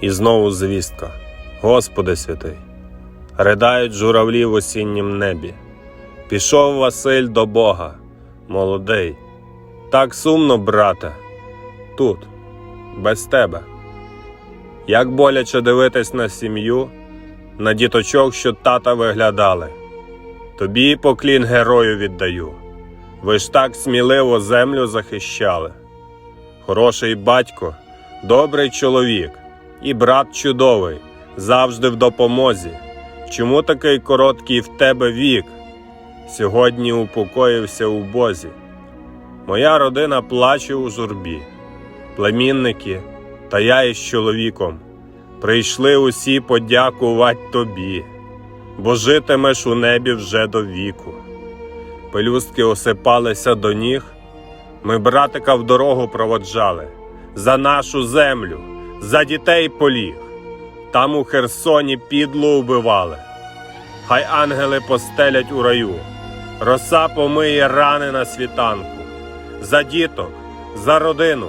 І знову звістка. Господи святий, ридають журавлі в осіннім небі. Пішов Василь до Бога, молодий. Так сумно, брате, тут, без тебе. Як боляче дивитись на сім'ю, на діточок, що тата виглядали. Тобі поклін герою віддаю. Ви ж так сміливо землю захищали. Хороший батько, добрий чоловік і брат чудовий, завжди в допомозі. Чому такий короткий в тебе вік? Сьогодні упокоївся у Бозі. Моя родина плаче у журбі, племінники та я із чоловіком прийшли усі подякувати тобі, бо житимеш у небі вже до віку. Пелюстки осипалися до ніг, ми братика в дорогу проводжали за нашу землю, за дітей поліг. Там у Херсоні підло убивали. Хай ангели постелять у раю, роса помиє рани на світанку, за діток, за родину,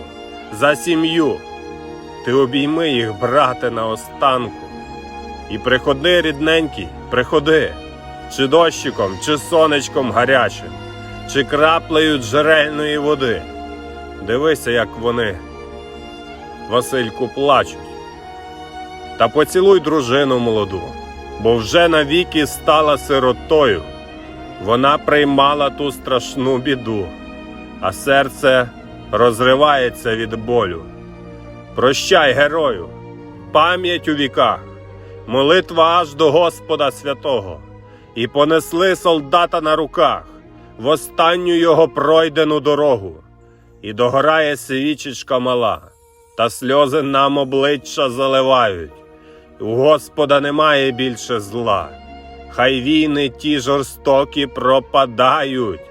за сім'ю. Ти обійми їх, брате, на останку. І приходи, рідненький, приходи, чи дощиком, чи сонечком гарячим, чи краплею джерельної води. Дивися, як вони, Васильку, плачуть. Та поцілуй дружину молоду, бо вже навіки стала сиротою. Вона приймала ту страшну біду, а серце розривається від болю. Прощай, герою, пам'ять у віках, молитва аж до Господа святого, і понесли солдата на руках в останню його пройдену дорогу, і догорає свічечка мала, та сльози нам обличчя заливають. У Господа немає більше зла, хай війни ті жорстокі пропадають.